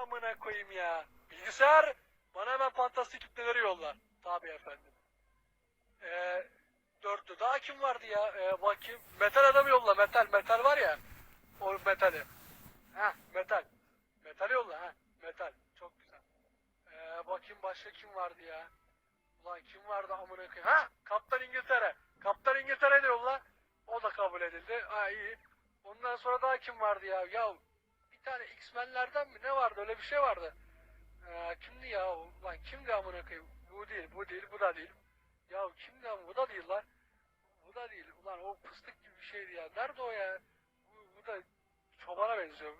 amına koyayım ya. Bilgisayar bana hemen fantastik kütleleri yolla. Tabii efendim. Ee, dörtlü. Daha kim vardı ya? Ee, bakayım. Metal adamı yolla. Metal. Metal var ya. O metali. Ha metal. Metal yolla ha. Metal. Çok güzel. Ee, bakayım başka kim vardı ya? Ulan kim vardı amına koyayım? Ha Kaptan İngiltere. Kaptan İngiltere de yolla. O da kabul edildi. Ha iyi. Ondan sonra daha kim vardı ya? Ya bir tane X-Men'lerden mi ne vardı? Öyle bir şey vardı. Ee, kimdi ya? Lan kimdi amına koyayım? Bu değil, bu değil, bu da değil. Ya kimdi ama bu da değil lan. Bu da değil. Ulan o fıstık gibi bir şeydi ya. Nerede o ya? Bu, bu da çobana benziyor.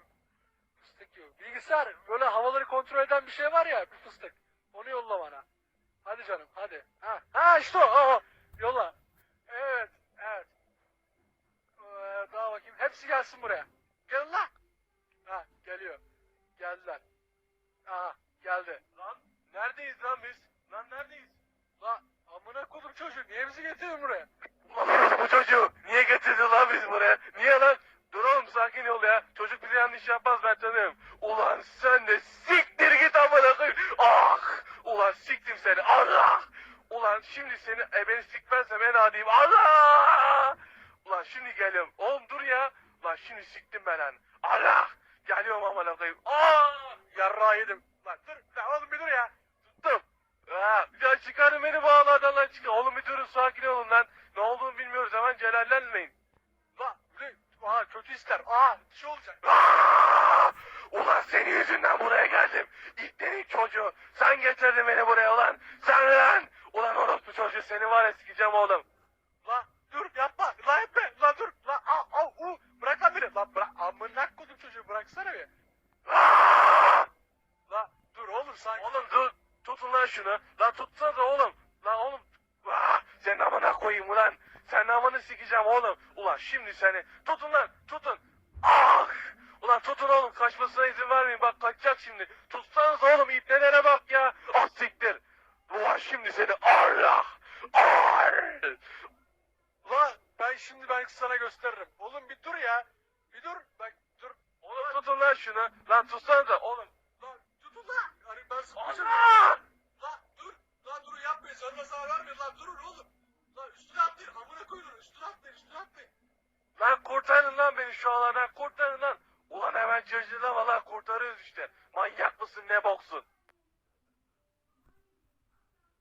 Fıstık gibi. Bilgisayar böyle havaları kontrol eden bir şey var ya bir fıstık. Onu yolla bana. Hadi canım hadi. Ha, ha işte o, o. Yolla. Evet. Evet. Ee, daha bakayım. Hepsi gelsin buraya. Gelin lan. Ha geliyor. Geldiler. Aha geldi. Lan neredeyiz lan biz? Lan neredeyiz? La amına kodum çocuğu niye bizi getirdin buraya? Ulan bu çocuğu niye getirdi lan biz buraya? Niye lan? Dur oğlum sakin ol ya. Çocuk bize yanlış yapmaz ben tanıyorum. Ulan sen de siktir git amına koyayım. Ah! Ulan siktim seni. Allah! Ulan şimdi seni e, beni sikmezsem en adiyim. Allah! Ulan şimdi geliyorum. Oğlum dur ya. Ulan şimdi siktim ben lan. Allah! Geliyorum amına koyayım. Ah! Yarrağı yedim. Lan dur lan oğlum bir dur ya. Ha, ya çıkarın beni bağlardan lan çıkar. Oğlum bir durun sakin olun lan. Ne olduğunu bilmiyoruz hemen celallenmeyin. La ne? Aha kötü ister. Aa bir şey olacak. Aa! Ulan senin yüzünden buraya geldim. İtlerin çocuğu. Sen getirdin beni buraya ulan. Sen lan. Ulan orospu çocuğu seni var ya sikeceğim oğlum. La dur yapma. La etme. La dur. La al al. U. Bırak lan beni. La bırak. Amına kodum çocuğu bıraksana bir. Aa! La dur oğlum sakin. Oğlum dur. Lan şunu. Lan tutsanıza oğlum. Lan oğlum. Aa! Senin amına koyayım ulan. Senin amını sikeceğim oğlum. Ulan şimdi seni. Tutun lan. Tutun. Ah! Ulan tutun oğlum. Kaçmasına izin vermeyin. Bak kaçacak şimdi. Tutsanız oğlum. İpnelere bak ya. Ah siktir. Ulan şimdi seni. Allah. Ar! La ben şimdi ben sana gösteririm. Oğlum bir dur ya. Bir dur. Bak dur. Oğlum tutun lan şunu. Lan tutsanıza oğlum. La tutun la. Hani ben sıkmışım. Allah! La dur. La dur yapmayın. Canına zarar vermeyin. La durun oğlum. La üstüne atlayın. Amına koyun. Üstüne atlayın. Üstüne atlayın. Lan kurtarın lan beni şu alandan kurtarın lan. Ulan hemen cırcırlama lan kurtarıyoruz işte. Manyak mısın ne boksun?